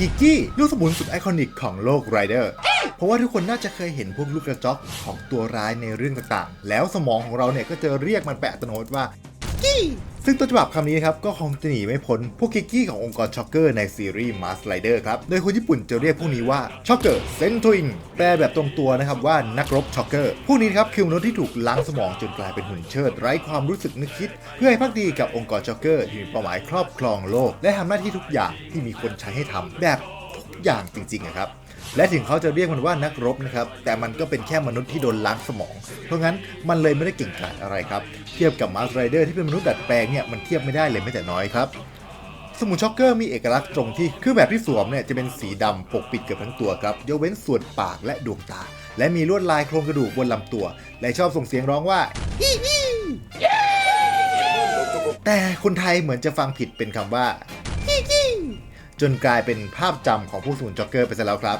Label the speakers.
Speaker 1: กิกกี้ลูกสมุนสุดไอคอนิกของโลกไรเดอร์เพราะว่าทุกคนน่าจะเคยเห็นพวกลูกกระจอกของตัวร้ายในเรื่องต่างๆ แล้วสมองของเราเนี่ยก็จะเรียกมันแปะอัตโนมัติว่า กี้ซึ่งต้นฉบับคำนี้ครับก็คงจะหนีไม่พ้นพวกกิกกี้ขององค์กรช็อกเกอร์ในซีรีส์ Mars Rider ครับ โดยคนญี่ปุ่นจะเรียกพวกนี้ว่าช็อกเกอร์เซนทวิงแปลแบบตรงตัวนะครับว่านักรบช็อกเกอร์ พวกนี้ครับคือมนุษย์ที่ถูกล้างสมองจนกลายเป็นหุ่นเชิด ไร้ความรู้สึกนึกคิด เพื่อให้พักดีกับองค์กรช็อกเกอร์ที่มีเป้าหมายครอบครองโลก และทำหน้าที่ทุกอย่างที่มีคนใช้ให้ทำแบบ อย่างจริงๆครับ และถึงเขาจะเรียกมันว่านักรบนะครับ แต่มันก็เป็นแค่มนุษย์ที่โดนล้างสมอง เพราะงั้นมันเลยไม่ได้เก่งกาจอะไรครับ เทียบกับมาร์สไรเดอร์ที่เป็นมนุษย์ดัดแปลงเนี่ยมันเทียบไม่ได้เลยแม้แต่น้อยครับสมุนช็อกเกอร์มีเอกลักษณ์ตรงที่เครื่องแบบที่สวมเนี่ยจะเป็นสีดำปกปิดเกือบทั้งตัวครับยกเว้นส่วนปากและดวงตา และมีลวดลายโครงกระดูกบนลำตัว และชอบส่งเสียงร้องว่าฮี่ฮี่แต่คนไทยเหมือนจะฟังผิดเป็นคำว่าฮี่ฮี่ จนกลายเป็นภาพจำของผู้สมุนจ็อกเกอร์ไปซะแล้วครับ